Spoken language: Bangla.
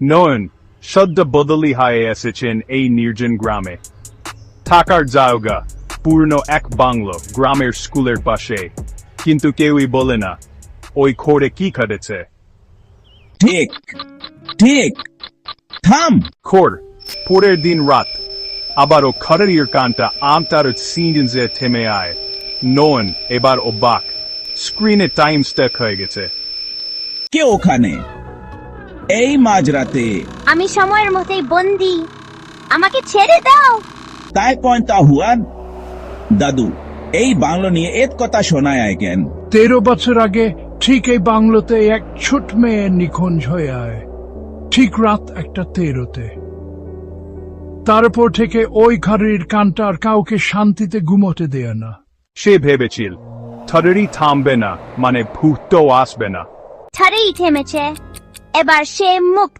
নয়ন সদ্য বদলি হয়ে এসেছেন এই নির্জন গ্রামে থাকার জায়গা পূর্ণ এক বাংলো গ্রামের স্কুলের পাশে কিন্তু কেউই বলে না ওই খোরে কি ঘটেছে ঠিক ঠিক থাম খোর পরের দিন রাত আবারও খড়ের কানটা আমটার সিনজে থেমে আয় নয়ন এবার অবাক স্ক্রিনে টাইম স্টেক হয়ে গেছে কে ওখানে এই মাঝরাতে। আমি সময়ের মতোই বন্দি। আমাকে ছেড়ে দাও। তাই পয়েন্টা হুয়ান। দাদু এই বাংলো নিয়ে এত কথা শোনায় আয় কেন? তেরো বছর আগে ঠিক এই বাংলোতে এক ছোট মেয়ে নিখোঁজ হয়ে আয়। ঠিক রাত একটা তেরোতে। তারপর থেকে ওই ঘরের কানটা আর কাউকে শান্তিতে ঘুমোতে দেয় না। সে ভেবেছিল থরেরই থামবে না মানে ভূত আসবে না। ছাড়েই থেমেছে। এবার সে মুক্ত।